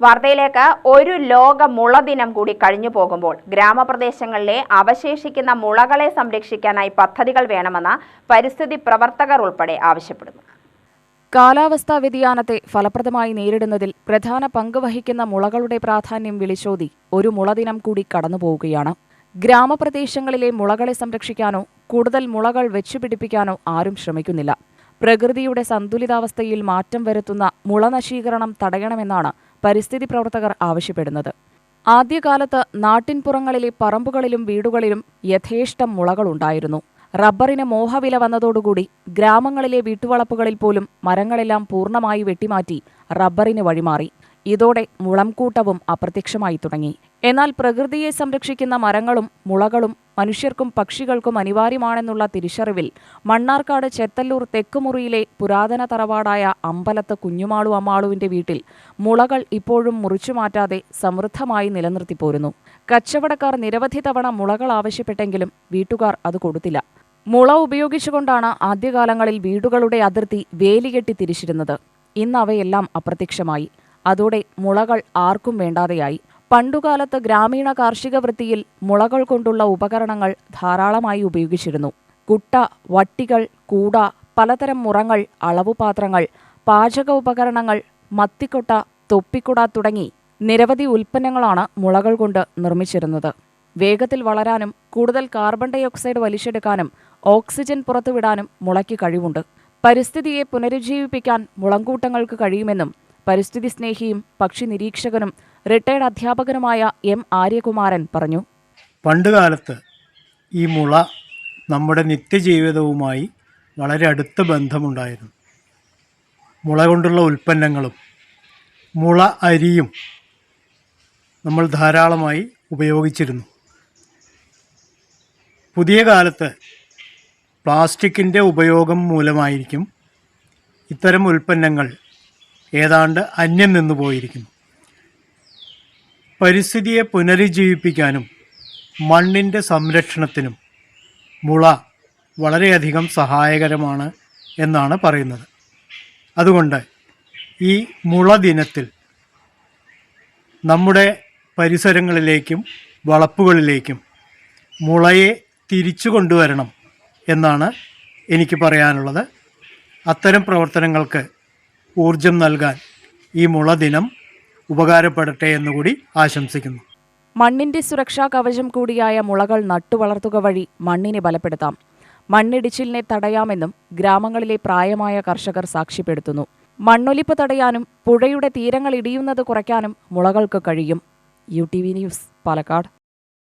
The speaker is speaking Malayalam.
വാർത്തയിലേക്ക് ഒരു ലോക മുള ദിനം കൂടി കഴിഞ്ഞു പോകുമ്പോൾ ഗ്രാമപ്രദേശങ്ങളിലെ അവശേഷിക്കുന്ന മുളകളെ സംരക്ഷിക്കാനായി പദ്ധതികൾ വേണമെന്ന് പരിസ്ഥിതി പ്രവർത്തകർ ഉൾപ്പെടെ ആവശ്യപ്പെടുന്നു. കാലാവസ്ഥാ വ്യതിയാനത്തെ ഫലപ്രദമായി നേരിടുന്നതിൽ പ്രധാന പങ്ക് വഹിക്കുന്ന മുളകളുടെ പ്രാധാന്യം വിളിച്ചോതി ഒരു മുള ദിനം കൂടി കടന്നുപോവുകയാണ് ഗ്രാമപ്രദേശങ്ങളിലെ മുളകളെ സംരക്ഷിക്കാനോ കൂടുതൽ മുളകൾ വെച്ചുപിടിപ്പിക്കാനോ ആരും ശ്രമിക്കുന്നില്ല. പ്രകൃതിയുടെ സന്തുലിതാവസ്ഥയിൽ മാറ്റം വരുത്തുന്ന മുളനശീകരണം തടയണമെന്നാണ് പരിസ്ഥിതി പ്രവർത്തകർ ആവശ്യപ്പെടുന്നത്. ആദ്യകാലത്ത് നാട്ടിൻപുറങ്ങളിലെ പറമ്പുകളിലും വീടുകളിലും യഥേഷ്ടം മുളകളുണ്ടായിരുന്നു. റബ്ബറിന് മോഹവില വന്നതോടുകൂടി ഗ്രാമങ്ങളിലെ വീട്ടുവളപ്പുകളിൽ പോലും മരങ്ങളെല്ലാം പൂർണമായി വെട്ടിമാറ്റി റബ്ബറിന് വഴിമാറി. ഇതോടെ മുളംകൂട്ടവും അപ്രത്യക്ഷമായി തുടങ്ങി. എന്നാൽ പ്രകൃതിയെ സംരക്ഷിക്കുന്ന മരങ്ങളും മുളകളും മനുഷ്യർക്കും പക്ഷികൾക്കും അനിവാര്യമാണെന്നുള്ള തിരിച്ചറിവിൽ മണ്ണാർക്കാട് ചെത്തല്ലൂർ തെക്കുമുറിയിലെ പുരാതന തറവാടായ അമ്പലത്ത് കുഞ്ഞുമാളു അമ്മാളുവിന്റെ വീട്ടിൽ മുളകൾ ഇപ്പോഴും മുറിച്ചു മാറ്റാതെ സമൃദ്ധമായി നിലനിർത്തിപ്പോരുന്നു. കച്ചവടക്കാർ നിരവധി തവണ മുളകൾ ആവശ്യപ്പെട്ടെങ്കിലും വീട്ടുകാർ അത് കൊടുത്തില്ല. മുള ഉപയോഗിച്ചുകൊണ്ടാണ് ആദ്യകാലങ്ങളിൽ വീടുകളുടെ അതിർത്തി വേലികെട്ടി തിരിച്ചിരുന്നത്. ഇന്ന് അവയെല്ലാം അപ്രത്യക്ഷമായി. അതോടെ മുളകൾ ആർക്കും വേണ്ടാതെയായി. പണ്ടുകാലത്ത് ഗ്രാമീണ കാർഷിക വൃത്തിയിൽ മുളകൾ കൊണ്ടുള്ള ഉപകരണങ്ങൾ ധാരാളമായി ഉപയോഗിച്ചിരുന്നു. കുട്ട വട്ടികൾ കൂട പലതരം മുറങ്ങൾ അളവുപാത്രങ്ങൾ പാചക ഉപകരണങ്ങൾ മത്തിക്കൊട്ട തൊപ്പിക്കുട തുടങ്ങി നിരവധി ഉൽപ്പന്നങ്ങളാണ് മുളകൾ കൊണ്ട് നിർമ്മിച്ചിരുന്നത്. വേഗത്തിൽ വളരാനും കൂടുതൽ കാർബൺ ഡൈ ഓക്സൈഡ് വലിച്ചെടുക്കാനും ഓക്സിജൻ പുറത്തുവിടാനും മുളയ്ക്ക് കഴിവുണ്ട്. പരിസ്ഥിതിയെ പുനരുജ്ജീവിപ്പിക്കാൻ മുളങ്കൂട്ടങ്ങൾക്ക് കഴിയുമെന്നും പരിസ്ഥിതി സ്നേഹിയും പക്ഷി നിരീക്ഷകനും റിട്ടയർഡ് അധ്യാപകനുമായ എം ആര്യകുമാരൻ പറഞ്ഞു. പണ്ടുകാലത്ത് ഈ മുള നമ്മുടെ നിത്യജീവിതവുമായി വളരെ അടുത്ത ബന്ധമുണ്ടായിരുന്നു. മുള കൊണ്ടുള്ള ഉൽപ്പന്നങ്ങളും മുള അരിയും നമ്മൾ ധാരാളമായി ഉപയോഗിച്ചിരുന്നു. പുതിയ കാലത്ത് പ്ലാസ്റ്റിക്കിന്റെ ഉപയോഗം മൂലമായിരിക്കും ഇത്തരം ഉൽപ്പന്നങ്ങൾ ഏതാണ്ട് അന്യം നിന്നു പോയിരിക്കുന്നു. പരിസ്ഥിതിയെ പുനരുജ്ജീവിപ്പിക്കാനും മണ്ണിന്റെ സംരക്ഷണത്തിനും മുള വളരെയധികം സഹായകരമാണ് എന്നാണ് പറയുന്നത്. അതുകൊണ്ട് ഈ മുള ദിനത്തിൽ നമ്മുടെ പരിസരങ്ങളിലേക്കും വളപ്പുകളിലേക്കും മുളയെ തിരിച്ചു കൊണ്ടുവരണം എന്നാണ് എനിക്ക് പറയാനുള്ളത്. അത്തരം പ്രവർത്തനങ്ങൾക്ക് ഊർജം നൽകാൻ ഈ മുള ദിനം ഉപകാരപ്പെടട്ടെ എന്നുകൂടി ആശംസിക്കുന്നു. മണ്ണിന്റെ സുരക്ഷാ കവചം കൂടിയായ മുളകൾ നട്ടുവളർത്തുക വഴി മണ്ണിനെ ബലപ്പെടുത്താം. മണ്ണിടിച്ചിലിനെ തടയാമെന്നും ഗ്രാമങ്ങളിലെ പ്രായമായ കർഷകർ സാക്ഷ്യപ്പെടുത്തുന്നു. മണ്ണൊലിപ്പ് തടയാനും പുഴയുടെ തീരങ്ങൾ ഇടിയുന്നത് കുറയ്ക്കാനും മുളകൾക്ക് കഴിയും. U T V news Palakkad.